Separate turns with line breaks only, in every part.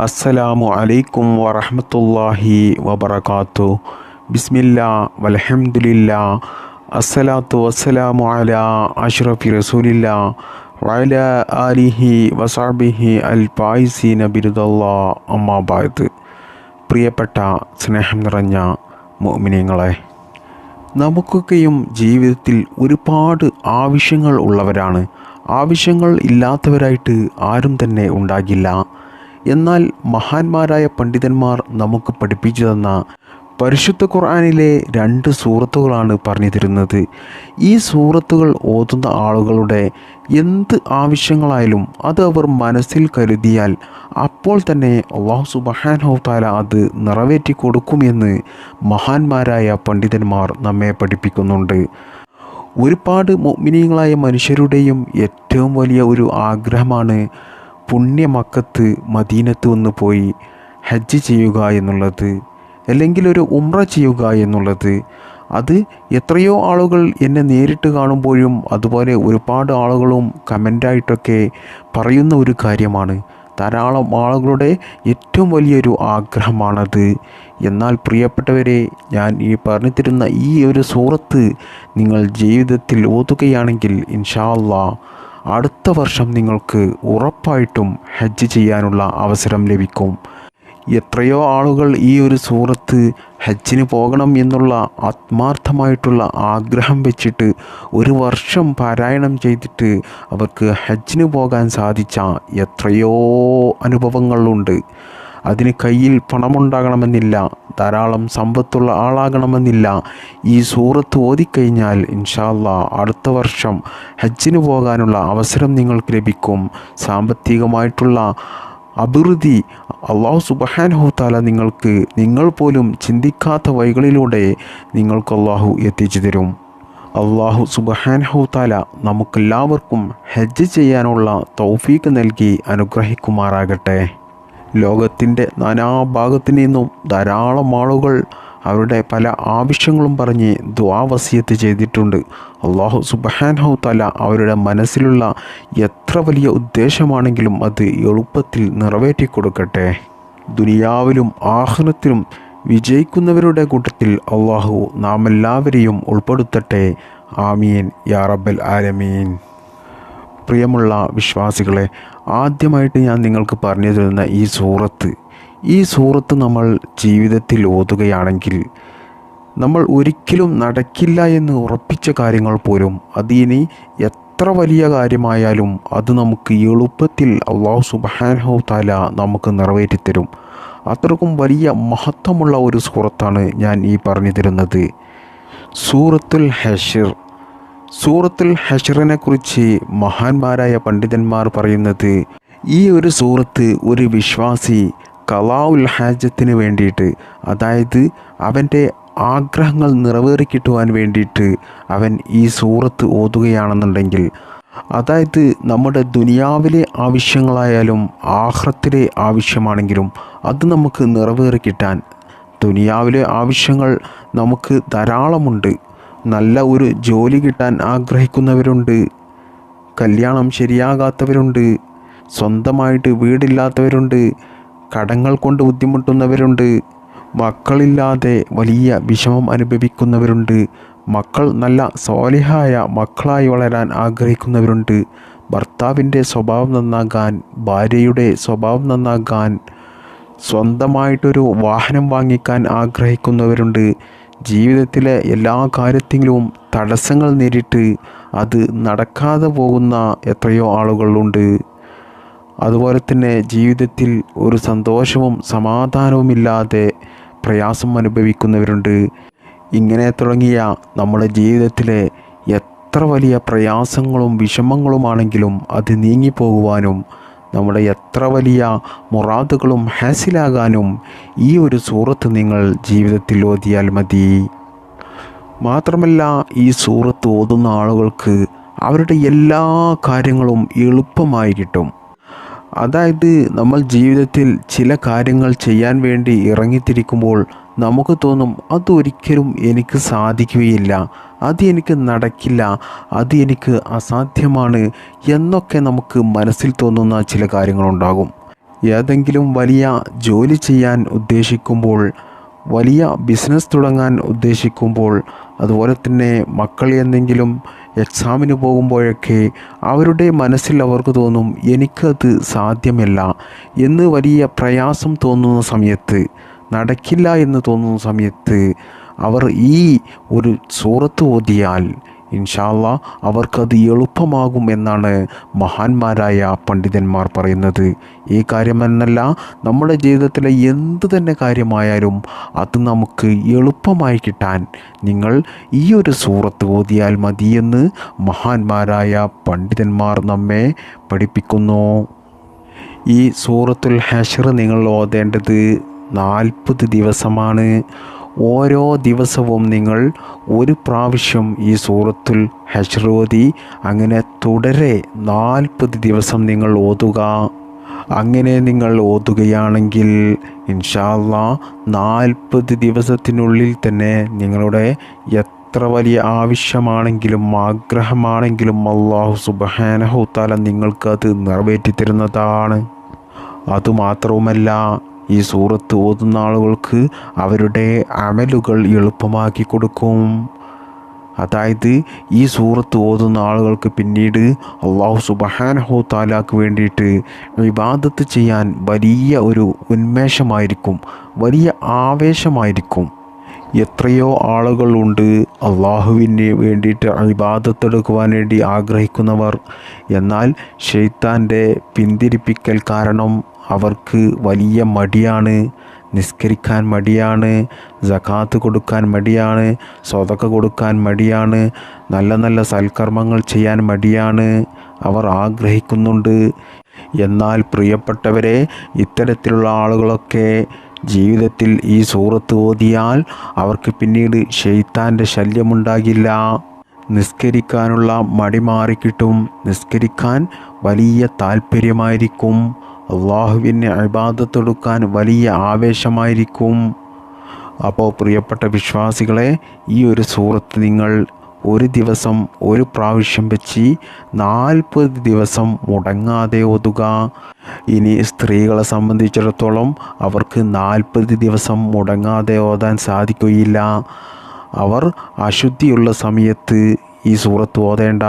അസ്സലാമു അലൈക്കും വറഹമത്തല്ലാഹി വബർക്കാത്തു ബിസ്മില്ല വലഹമുല്ല അസ്സലാത്തു വസ്സലാമു അല അഷ്റഫി റസൂലില്ല. വല അലിഹി വസാബിഹി അൽ പായിസി നബിരുദല്ലാ അമ്മാബായത് പ്രിയപ്പെട്ട സ്നേഹം നിറഞ്ഞ മോമിനിയങ്ങളെ നമുക്കൊക്കെയും ജീവിതത്തിൽ ഒരുപാട് ആവശ്യങ്ങൾ ഉള്ളവരാണ്. ആവശ്യങ്ങൾ ഇല്ലാത്തവരായിട്ട് ആരും തന്നെ ഉണ്ടാകില്ല. എന്നാൽ മഹാന്മാരായ പണ്ഡിതന്മാർ നമുക്ക് പഠിപ്പിച്ചു തന്ന പരിശുദ്ധ ഖുർആാനിലെ രണ്ട് സൂറത്തുകളാണ് പറഞ്ഞു തരുന്നത്. ഈ സൂറത്തുകൾ ഓതുന്ന ആളുകളുടെ എന്ത് ആവശ്യങ്ങളായാലും അത് അവർ മനസ്സിൽ കരുതിയാൽ അപ്പോൾ തന്നെ അള്ളാഹു സുബഹാൻ ഹോത്താല അത് നിറവേറ്റി കൊടുക്കുമെന്ന് മഹാന്മാരായ പണ്ഡിതന്മാർ നമ്മെ പഠിപ്പിക്കുന്നുണ്ട്. ഒരുപാട് മോമിനിയങ്ങളായ മനുഷ്യരുടെയും ഏറ്റവും വലിയ ഒരു ആഗ്രഹമാണ് പുണ്യമക്കത്ത് മദീനത്ത് വന്ന് പോയി ഹജ്ജ് ചെയ്യുക എന്നുള്ളത് അല്ലെങ്കിൽ ഒരു ഉമ്ര ചെയ്യുക എന്നുള്ളത് അത് എത്രയോ ആളുകൾ എന്നെ നേരിട്ട് കാണുമ്പോഴും അതുപോലെ ഒരുപാട് ആളുകളും കമന്റായിട്ടൊക്കെ പറയുന്ന ഒരു കാര്യമാണ്. ധാരാളം ആളുകളുടെ ഏറ്റവും വലിയൊരു ആഗ്രഹമാണത്. എന്നാൽ പ്രിയപ്പെട്ടവരെ ഞാൻ ഈ പറഞ്ഞു തരുന്ന ഈ ഒരു സൂറത്ത് നിങ്ങൾ ജീവിതത്തിൽ ഓതുകയാണെങ്കിൽ ഇൻഷാ അടുത്ത വർഷം നിങ്ങൾക്ക് ഉറപ്പായിട്ടും ഹജ്ജ് ചെയ്യാനുള്ള അവസരം ലഭിക്കും. എത്രയോ ആളുകൾ ഈ ഒരു സൂറത്ത് ഹജ്ജിന് പോകണം എന്നുള്ള ആത്മാർത്ഥമായിട്ടുള്ള ആഗ്രഹം വെച്ചിട്ട് ഒരു വർഷം പാരായണം ചെയ്തിട്ട് അവർക്ക് ഹജ്ജിന് പോകാൻ സാധിച്ച എത്രയോ അനുഭവങ്ങളുണ്ട്. അതിന് കയ്യിൽ പണമുണ്ടാകണമെന്നില്ല. ധാരാളം സമ്പത്തുള്ള ആളാകണമെന്നില്ല. ഈ സൂറത്ത് ഓതിക്കഴിഞ്ഞാൽ ഇൻഷാല്ല അടുത്ത വർഷം ഹജ്ജിന് പോകാനുള്ള അവസരം നിങ്ങൾക്ക് ലഭിക്കും. സാമ്പത്തികമായിട്ടുള്ള അഭിവൃദ്ധി അള്ളാഹു സുബഹാൻ താല നിങ്ങൾക്ക് നിങ്ങൾ പോലും ചിന്തിക്കാത്ത വഴികളിലൂടെ നിങ്ങൾക്ക് അള്ളാഹു എത്തിച്ചു തരും. അള്ളാഹു സുബഹാൻ താല നമുക്കെല്ലാവർക്കും ഹജ്ജ് ചെയ്യാനുള്ള തൗഫീക്ക് നൽകി അനുഗ്രഹിക്കുമാറാകട്ടെ. ലോകത്തിന്റെ നാനാഭാഗത്തു നിന്നും ധാരാളം ആളുകൾ അവരുടെ പല ആവശ്യങ്ങളും പറഞ്ഞ് ദ്വാവസ്യത്ത് ചെയ്തിട്ടുണ്ട്. അള്ളാഹു സുബഹാൻഹു തല അവരുടെ മനസ്സിലുള്ള എത്ര വലിയ ഉദ്ദേശമാണെങ്കിലും അത് എളുപ്പത്തിൽ നിറവേറ്റി കൊടുക്കട്ടെ. ദുനിയാവിലും ആഹ്ലത്തിലും വിജയിക്കുന്നവരുടെ കൂട്ടത്തിൽ അള്ളാഹു നാം എല്ലാവരെയും ഉൾപ്പെടുത്തട്ടെ. ആമീൻ. യാ റബ്ബൽ ആലമീൻ. പ്രിയമുള്ള വിശ്വാസികളെ ആദ്യമായിട്ട് ഞാൻ നിങ്ങൾക്ക് പറഞ്ഞു തരുന്ന ഈ സൂറത്ത് ഈ സൂറത്ത് നമ്മൾ ജീവിതത്തിൽ ഓതുകയാണെങ്കിൽ നമ്മൾ ഒരിക്കലും നടക്കില്ല എന്ന് ഉറപ്പിച്ച കാര്യങ്ങൾ പോലും അത് ഇനി എത്ര വലിയ കാര്യമായാലും അത് നമുക്ക് എളുപ്പത്തിൽ അള്ളാഹു സുബാൻഹു താല നമുക്ക് നിറവേറ്റിത്തരും. അത്രക്കും വലിയ മഹത്വമുള്ള ഒരു സൂറത്താണ് ഞാൻ ഈ പറഞ്ഞു തരുന്നത് സൂറത്തുൽ ഹഷിർ സൂറത്തുൽ ഹഷറിനെ കുറിച്ച് മഹാന്മാരായ പണ്ഡിതന്മാർ പറയുന്നത് ഈ ഒരു സൂറത്ത് ഒരു വിശ്വാസി കലാഉൽ ഹാജത്തിന് വേണ്ടിയിട്ട് അതായത് അവന്റെ ആഗ്രഹങ്ങൾ നിറവേറിക്കിട്ടുവാൻ വേണ്ടിയിട്ട് അവൻ ഈ സൂറത്ത് ഓതുകയാണെന്നുണ്ടെങ്കിൽ അതായത് നമ്മുടെ ദുനിയാവിലെ ആവശ്യങ്ങളായാലും ആഹ്റത്തിലെ ആവശ്യമാണെങ്കിലും അത് നമുക്ക് നിറവേറി കിട്ടാൻ ദുനിയാവിലെ ആവശ്യങ്ങൾ നമുക്ക് ധാരാളമുണ്ട്. നല്ല ഒരു ജോലി കിട്ടാൻ ആഗ്രഹിക്കുന്നവരുണ്ട്. കല്യാണം ശരിയാകാത്തവരുണ്ട്. സ്വന്തമായിട്ട് വീടില്ലാത്തവരുണ്ട്. കടങ്ങൾ കൊണ്ട് ബുദ്ധിമുട്ടുന്നവരുണ്ട്. മക്കളില്ലാതെ വലിയ വിഷമം അനുഭവിക്കുന്നവരുണ്ട്. മക്കൾ നല്ല സോലിഹായ മക്കളായി വളരാൻ ആഗ്രഹിക്കുന്നവരുണ്ട്. ഭർത്താവിന്റെ സ്വഭാവം നന്നാകാൻ ഭാര്യയുടെ സ്വഭാവം നന്നാകാൻ സ്വന്തമായിട്ടൊരു വാഹനം വാങ്ങിക്കാൻ ആഗ്രഹിക്കുന്നവരുണ്ട്. ജീവിതത്തിലെ എല്ലാ കാര്യത്തിലും തടസ്സങ്ങൾ നേരിട്ട് അത് നടക്കാതെ പോകുന്ന എത്രയോ ആളുകളുണ്ട്. അതുപോലെ തന്നെ ജീവിതത്തിൽ ഒരു സന്തോഷവും സമാധാനവുമില്ലാതെ പ്രയാസം അനുഭവിക്കുന്നവരുണ്ട്. ഇങ്ങനെ തുടങ്ങിയ നമ്മുടെ ജീവിതത്തിലെ എത്ര വലിയ പ്രയാസങ്ങളും വിഷമങ്ങളുമാണെങ്കിലും അത് നീങ്ങിപ്പോകുവാനും നമ്മുടെ എത്ര വലിയ മുറാദുകളും ഹാസിലാകാനും ഈ ഒരു സൂറത്ത് നിങ്ങൾ ജീവിതത്തിൽ ഓതിയാൽ മതി. മാത്രമല്ല ഈ സൂറത്ത് ഓതുന്ന ആളുകൾക്ക് അവരുടെ എല്ലാ കാര്യങ്ങളും എളുപ്പമായി കിട്ടും. അതായത് നമ്മൾ ജീവിതത്തിൽ ചില കാര്യങ്ങൾ ചെയ്യാൻ വേണ്ടി ഇറങ്ങിത്തിരിക്കുമ്പോൾ നമുക്ക് തോന്നും അതൊരിക്കലും എനിക്ക് സാധിക്കുകയില്ല അത് എനിക്ക് നടക്കില്ല അത് എനിക്ക് അസാധ്യമാണ് എന്നൊക്കെ നമുക്ക് മനസ്സിൽ തോന്നുന്ന ചില കാര്യങ്ങളുണ്ടാകും. ഏതെങ്കിലും വലിയ ജോലി ചെയ്യാൻ ഉദ്ദേശിക്കുമ്പോൾ വലിയ ബിസിനസ് തുടങ്ങാൻ ഉദ്ദേശിക്കുമ്പോൾ അതുപോലെ തന്നെ മക്കൾ എന്തെങ്കിലും എക്സാമിന് പോകുമ്പോഴൊക്കെ അവരുടെ മനസ്സിൽ അവർക്ക് തോന്നും എനിക്കത് സാധ്യമല്ല എന്ന് വലിയ പ്രയാസം തോന്നുന്ന സമയത്ത് നടക്കില്ല എന്ന് തോന്നുന്ന സമയത്ത് അവർ ഈ ഒരു സൂറത്ത് ഓതിയാൽ ഇൻഷാല്ല അവർക്കത് എളുപ്പമാകും എന്നാണ് മഹാന്മാരായ പണ്ഡിതന്മാർ പറയുന്നത്. ഈ കാര്യമെന്നല്ല നമ്മുടെ ജീവിതത്തിലെ എന്ത് തന്നെ കാര്യമായാലും അത് നമുക്ക് എളുപ്പമായി കിട്ടാൻ നിങ്ങൾ ഈ ഒരു സൂറത്ത് ഓതിയാൽ മതിയെന്ന് മഹാന്മാരായ പണ്ഡിതന്മാർ നമ്മെ പഠിപ്പിക്കുന്നു. ഈ സൂറത്തുൽ ഹഷർ നിങ്ങൾ ഓതേണ്ടത് നാൽപ്പത് ദിവസമാണ്. ഓരോ ദിവസവും നിങ്ങൾ ഒരു പ്രാവശ്യം ഈ സൂറത്തുൽ ഹഷ്റോതി അങ്ങനെ തുടരെ നാൽപ്പത് ദിവസം നിങ്ങൾ ഓതുക. അങ്ങനെ നിങ്ങൾ ഓതുകയാണെങ്കിൽ ഇൻഷാല്ല നാൽപ്പത് ദിവസത്തിനുള്ളിൽ തന്നെ നിങ്ങളുടെ എത്ര വലിയ ആവശ്യമാണെങ്കിലും ആഗ്രഹമാണെങ്കിലും അള്ളാഹു സുബഹാനഹുത്താല നിങ്ങൾക്കത് നിറവേറ്റി തരുന്നതാണ്. അതുമാത്രവുമല്ല ഈ സൂറത്ത് ഓതുന്ന ആളുകൾക്ക് അവരുടെ അമലുകൾ എളുപ്പമാക്കി കൊടുക്കും. അതായത് ഈ സൂറത്ത് ഓതുന്ന ആളുകൾക്ക് പിന്നീട് അള്ളാഹു സുബഹാനഹു താലാക്ക് വേണ്ടിയിട്ട് വിവാദത്ത് ചെയ്യാൻ വലിയ ഒരു ഉന്മേഷമായിരിക്കും വലിയ ആവേശമായിരിക്കും. എത്രയോ ആളുകളുണ്ട് അള്ളാഹുവിന് വേണ്ടിയിട്ട് അഭിബാധത്തെടുക്കുവാൻ വേണ്ടി ആഗ്രഹിക്കുന്നവർ. എന്നാൽ ഷെയ്ത്താന്റെ പിന്തിരിപ്പിക്കൽ കാരണം അവർക്ക് വലിയ മടിയാണ് നിസ്കരിക്കാൻ മടിയാണ് ജക്കാത്ത് കൊടുക്കാൻ മടിയാണ് സ്വതക്ക കൊടുക്കാൻ മടിയാണ് നല്ല നല്ല സൽക്കർമ്മങ്ങൾ ചെയ്യാൻ മടിയാണ്. അവർ ആഗ്രഹിക്കുന്നുണ്ട്. എന്നാൽ പ്രിയപ്പെട്ടവരെ ഇത്തരത്തിലുള്ള ആളുകളൊക്കെ ജീവിതത്തിൽ ഈ സൂറത്ത് ഓതിയാൽ അവർക്ക് പിന്നീട് ഷെയ്ത്താന്റെ ശല്യമുണ്ടാകില്ല. നിസ്കരിക്കാനുള്ള മടി മാറിക്കിട്ടും. നിസ്കരിക്കാൻ വലിയ താല്പര്യമായിരിക്കും അള്ളാഹുവിനെ അഭിബാധത്തെടുക്കാൻ വലിയ ആവേശമായിരിക്കും. അപ്പോൾ പ്രിയപ്പെട്ട വിശ്വാസികളെ ഈ ഒരു സൂറത്ത് നിങ്ങൾ ഒരു ദിവസം ഒരു പ്രാവശ്യം വെച്ച് നാൽപ്പത് ദിവസം മുടങ്ങാതെ ഒതുക ഇനി സ്ത്രീകളെ സംബന്ധിച്ചിടത്തോളം അവർക്ക് നാൽപ്പത് ദിവസം മുടങ്ങാതെ ഓതാൻ സാധിക്കുകയില്ല. അവർ അശുദ്ധിയുള്ള സമയത്ത് ഈ സൂറത്ത് ഓതേണ്ട.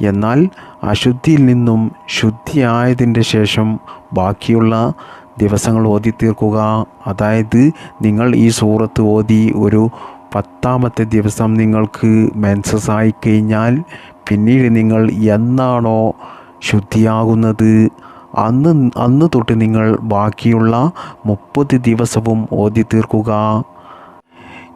എന്നാൽ അശുദ്ധിയിൽ നിന്നും ശുദ്ധിയായതിന്റെ ശേഷം ബാക്കിയുള്ള ദിവസങ്ങൾ ഓതി തീർക്കുക അതായത് നിങ്ങൾ ഈ സൂറത്ത് ഓതി ഒരു പത്താമത്തെ ദിവസം നിങ്ങൾക്ക് മെൻസസ് ആയി കഴിഞ്ഞാൽ പിന്നീട് നിങ്ങൾ എന്നാണോ ശുദ്ധിയാകുന്നത്? അന്ന് അന്ന് തൊട്ട് നിങ്ങൾ ബാക്കിയുള്ള മുപ്പത് ദിവസവും ഓതി തീർക്കുക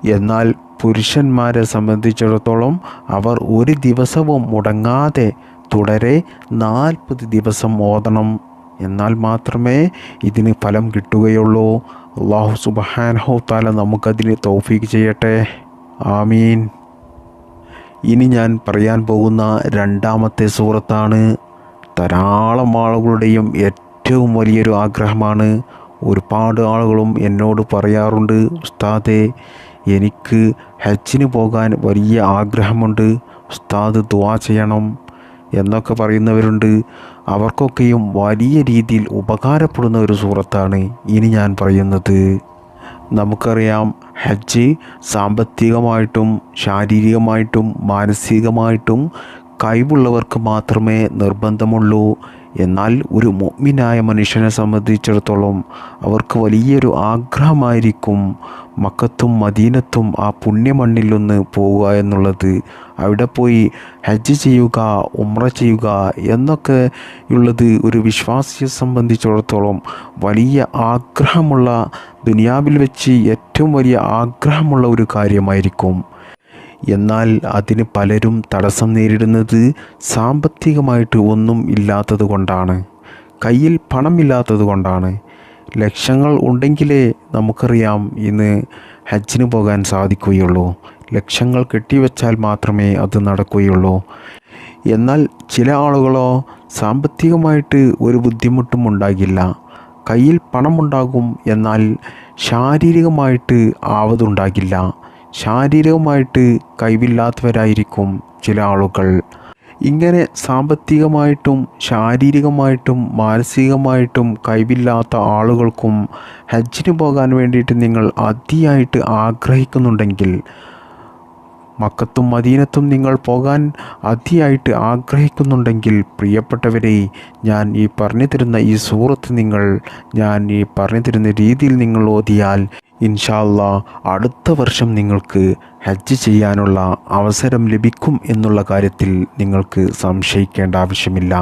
എന്നാൽ പുരുഷന്മാരെ സംബന്ധിച്ചിടത്തോളം അവർ ഒരു ദിവസവും മുടങ്ങാതെ തുടരെ നാൽപ്പത് ദിവസം ഓതണം. എന്നാൽ മാത്രമേ ഇതിന് ഫലം കിട്ടുകയുള്ളൂ. അള്ളാഹു സുബഹാനഹു താല നമുക്കതിന് തൗഫീക്ക് ചെയ്യട്ടെ. ആമീൻ. ഇനി ഞാൻ പറയാൻ പോകുന്ന രണ്ടാമത്തെ സൂറത്താണ്. ധാരാളം ആളുകളുടെയും ഏറ്റവും വലിയൊരു ആഗ്രഹമാണ്. ഒരുപാട് ആളുകളും എന്നോട് പറയാറുണ്ട് ഉസ്താദെ എനിക്ക് ഹജ്ജിന് പോകാൻ വലിയ ആഗ്രഹമുണ്ട്. ഉസ്താദ് ദുവാ ചെയ്യണം എന്നൊക്കെ പറയുന്നവരുണ്ട്. അവർക്കൊക്കെയും വലിയ രീതിയിൽ ഉപകാരപ്പെടുന്ന ഒരു സൂറത്താണ് ഇനി ഞാൻ പറയുന്നത്. നമുക്കറിയാം ഹജ്ജ് സാമ്പത്തികമായിട്ടും ശാരീരികമായിട്ടും മാനസികമായിട്ടും കഴിവുള്ളവർക്ക് മാത്രമേ നിർബന്ധമുള്ളൂ. എന്നാൽ ഒരു മൊമ്മിനായ മനുഷ്യനെ സംബന്ധിച്ചിടത്തോളം അവർക്ക് വലിയൊരു ആഗ്രഹമായിരിക്കും മക്കത്തും മദീനത്തും ആ പുണ്യമണ്ണിലൊന്ന് പോവുക എന്നുള്ളത്. അവിടെ പോയി ഹജ്ജ് ചെയ്യുക ഉമ്ര ചെയ്യുക എന്നൊക്കെ ഉള്ളത് ഒരു വിശ്വാസിയെ സംബന്ധിച്ചിടത്തോളം വലിയ ആഗ്രഹമുള്ള ദുനിയാവിൽ വെച്ച് ഏറ്റവും വലിയ ആഗ്രഹമുള്ള ഒരു കാര്യമായിരിക്കും. എന്നാൽ അതിന് പലരും തടസ്സം നേരിടുന്നത് സാമ്പത്തികമായിട്ട് ഒന്നും ഇല്ലാത്തത് കൊണ്ടാണ്. കയ്യിൽ പണമില്ലാത്തത് കൊണ്ടാണ്. ലക്ഷങ്ങൾ ഉണ്ടെങ്കിലേ നമുക്കറിയാം ഇന്ന് ഹജ്ജിന് പോകാൻ സാധിക്കുകയുള്ളൂ. ലക്ഷങ്ങൾ കെട്ടിവെച്ചാൽ മാത്രമേ അത് നടക്കുകയുള്ളൂ. എന്നാൽ ചില ആളുകളോ സാമ്പത്തികമായിട്ട് ഒരു ബുദ്ധിമുട്ടും ഉണ്ടാകില്ല. കയ്യിൽ പണമുണ്ടാകും എന്നാൽ ശാരീരികമായിട്ട് ആവതുണ്ടാകില്ല. ശാരീരികമായിട്ട് കഴിവില്ലാത്തവരായിരിക്കും ചില ആളുകൾ. ഇങ്ങനെ സാമ്പത്തികമായിട്ടും ശാരീരികമായിട്ടും മാനസികമായിട്ടും കഴിവില്ലാത്ത ആളുകൾക്കും ഹജ്ജിന് പോകാൻ വേണ്ടിയിട്ട് നിങ്ങൾ അതിയായിട്ട് ആഗ്രഹിക്കുന്നുണ്ടെങ്കിൽ മക്കത്തും മദീനത്തും നിങ്ങൾ പോകാൻ അതിയായിട്ട് ആഗ്രഹിക്കുന്നുണ്ടെങ്കിൽ പ്രിയപ്പെട്ടവരെ ഞാൻ ഈ പറഞ്ഞു തരുന്ന ഈ സൂറത്ത് നിങ്ങൾ ഞാൻ ഈ പറഞ്ഞു തരുന്ന രീതിയിൽ നിങ്ങൾ ഓതിയാൽ ഇൻഷാല്ല അടുത്ത വർഷം നിങ്ങൾക്ക് ഹജ്ജ് ചെയ്യാനുള്ള അവസരം ലഭിക്കും എന്നുള്ള കാര്യത്തിൽ നിങ്ങൾക്ക് സംശയിക്കേണ്ട ആവശ്യമില്ല.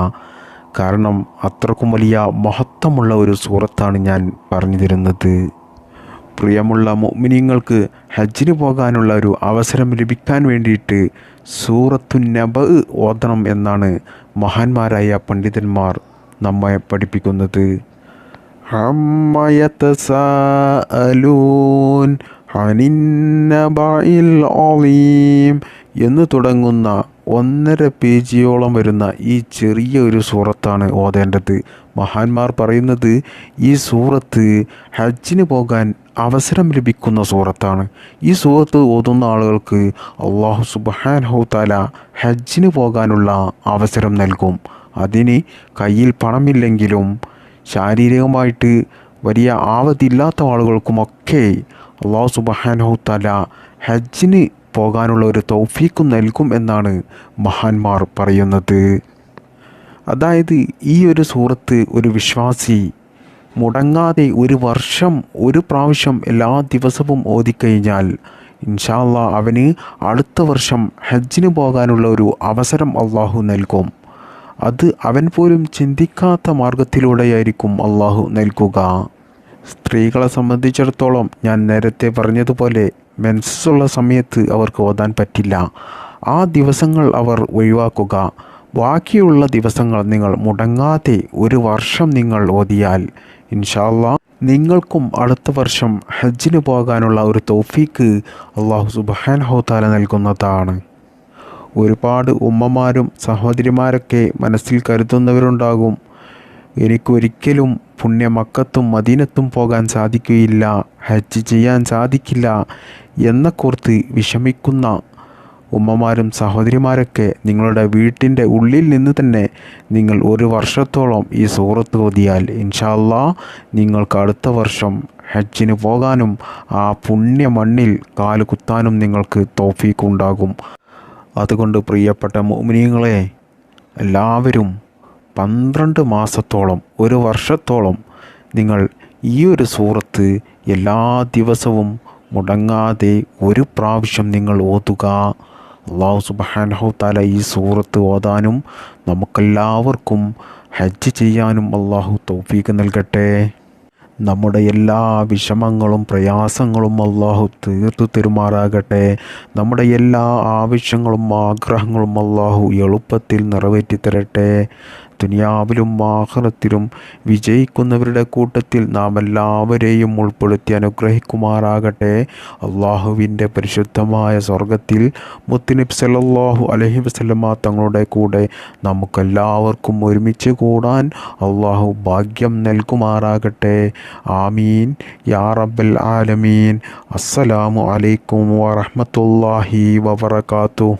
കാരണം അത്രക്കും വലിയ മഹത്വമുള്ള ഒരു സൂറത്താണ് ഞാൻ പറഞ്ഞു തരുന്നത് പ്രിയമുള്ള മുഅ്മിനീങ്ങൾക്ക് ഹജ്ജിന് പോകാനുള്ള ഒരു അവസരം ലഭിക്കാൻ വേണ്ടിയിട്ട് സൂറത്തു നബ ഓതണം എന്നാണ് മഹാന്മാരായ പണ്ഡിതന്മാർ നമ്മെ പഠിപ്പിക്കുന്നത്. ഹനിന്നബിൽ അലീം എന്ന് തുടങ്ങുന്ന ഒന്നര പേജിയോളം വരുന്ന ഈ ചെറിയ ഒരു സൂറത്താണ് ഓതേണ്ടത്. മഹാന്മാർ പറയുന്നത് ഈ സൂറത്ത് ഹജ്ജിന് പോകാൻ അവസരം ലഭിക്കുന്ന സൂറത്താണ്. ഈ സൂറത്ത് ഓതുന്ന ആളുകൾക്ക് അള്ളാഹു സുബാൻ ഹൗത്താല ഹജ്ജിന് പോകാനുള്ള അവസരം നൽകും. അതിന് കയ്യിൽ പണമില്ലെങ്കിലും ശാരീരികമായിട്ട് വലിയ ആവതില്ലാത്ത ആളുകൾക്കുമൊക്കെ അള്ളാഹു സുബഹാനഹു തല ഹജ്ജിന് പോകാനുള്ള ഒരു തൗഫീക്കും നൽകും എന്നാണ് മഹാന്മാർ പറയുന്നത്. അതായത് ഈ ഒരു സൂറത്ത് ഒരു വിശ്വാസി മുടങ്ങാതെ ഒരു വർഷം ഒരു പ്രാവശ്യം എല്ലാ ദിവസവും ഓതിക്കഴിഞ്ഞാൽ ഇൻഷാല്ല അവന് അടുത്ത വർഷം ഹജ്ജിന് പോകാനുള്ള ഒരു അവസരം അള്ളാഹു നൽകും. അത് അവൻ പോലും ചിന്തിക്കാത്ത മാർഗത്തിലൂടെയായിരിക്കും അള്ളാഹു നൽകുക. സ്ത്രീകളെ സംബന്ധിച്ചിടത്തോളം ഞാൻ നേരത്തെ പറഞ്ഞതുപോലെ മെൻസസ്സുള്ള സമയത്ത് അവർക്ക് ഓതാൻ പറ്റില്ല. ആ ദിവസങ്ങൾ അവർ ഒഴിവാക്കുക. ബാക്കിയുള്ള ദിവസങ്ങൾ നിങ്ങൾ മുടങ്ങാതെ ഒരു വർഷം നിങ്ങൾ ഓതിയാൽ ഇൻഷാല്ല നിങ്ങൾക്കും അടുത്ത വർഷം ഹജ്ജിന് പോകാനുള്ള ഒരു തോഫീക്ക് അള്ളാഹു സുബാൻ ഹോത്താല നൽകുന്നതാണ്. ഒരുപാട് ഉമ്മമാരും സഹോദരിമാരൊക്കെ മനസ്സിൽ കരുതുന്നവരുണ്ടാകും. എനിക്കൊരിക്കലും പുണ്യമക്കത്തും മദീനത്തും പോകാൻ സാധിക്കുകയില്ല ഹജ്ജ് ചെയ്യാൻ സാധിക്കില്ല എന്നക്കുറിത്ത് വിഷമിക്കുന്ന ഉമ്മമാരും സഹോദരിമാരൊക്കെ നിങ്ങളുടെ വീട്ടിന്റെ ഉള്ളിൽ നിന്ന് തന്നെ നിങ്ങൾ ഒരു വർഷത്തോളം ഈ സൂറത്ത് ഓതിയാൽ ഇൻഷാല്ലാ നിങ്ങൾക്ക് അടുത്ത വർഷം ഹജ്ജിന് പോകാനും ആ പുണ്യ മണ്ണിൽ കാലുകുത്താനും നിങ്ങൾക്ക് തോഫീക്ക് ഉണ്ടാകും അതുകൊണ്ട് പ്രിയപ്പെട്ട മോമിനിയങ്ങളെ എല്ലാവരും പന്ത്രണ്ട് മാസത്തോളം ഒരു വർഷത്തോളം നിങ്ങൾ ഈ ഒരു സൂറത്ത് എല്ലാ ദിവസവും മുടങ്ങാതെ ഒരു പ്രാവശ്യം നിങ്ങൾ ഓതുക. അള്ളാഹു സുബാനഹുത്താല ഈ സൂറത്ത് ഓതാനും നമുക്കെല്ലാവർക്കും ഹജ്ജ് ചെയ്യാനും അള്ളാഹു തൗഫീക്ക് നൽകട്ടെ. നമ്മുടെ എല്ലാ വിഷമങ്ങളും പ്രയാസങ്ങളും അള്ളാഹു തീർത്തു തരുമാറാകട്ടെ. നമ്മുടെ എല്ലാ ആവശ്യങ്ങളും ആഗ്രഹങ്ങളും അള്ളാഹു എളുപ്പത്തിൽ നിറവേറ്റി തരട്ടെ ദുനിയാവിലും ആഹ്റത്തിലും വിജയിക്കുന്നവരുടെ കൂട്ടത്തിൽ നാം എല്ലാവരെയും ഉൾപ്പെടുത്തി അനുഗ്രഹിക്കുമാറാകട്ടെ. അള്ളാഹുവിന്റെ പരിശുദ്ധമായ സ്വർഗത്തിൽ മുത്തിനിബ് സല്ലാഹു അലഹി വസ്ലമ തങ്ങളുടെ കൂടെ നമുക്കെല്ലാവർക്കും ഒരുമിച്ച് കൂടാൻ അള്ളാഹു ഭാഗ്യം നൽകുമാറാകട്ടെ. ആമീൻ. യാ റബ്ബൽ ആലമീൻ. അസ്സലാമു അലൈക്കും വറഹമത്തല്ലാഹി വബർക്കാത്തു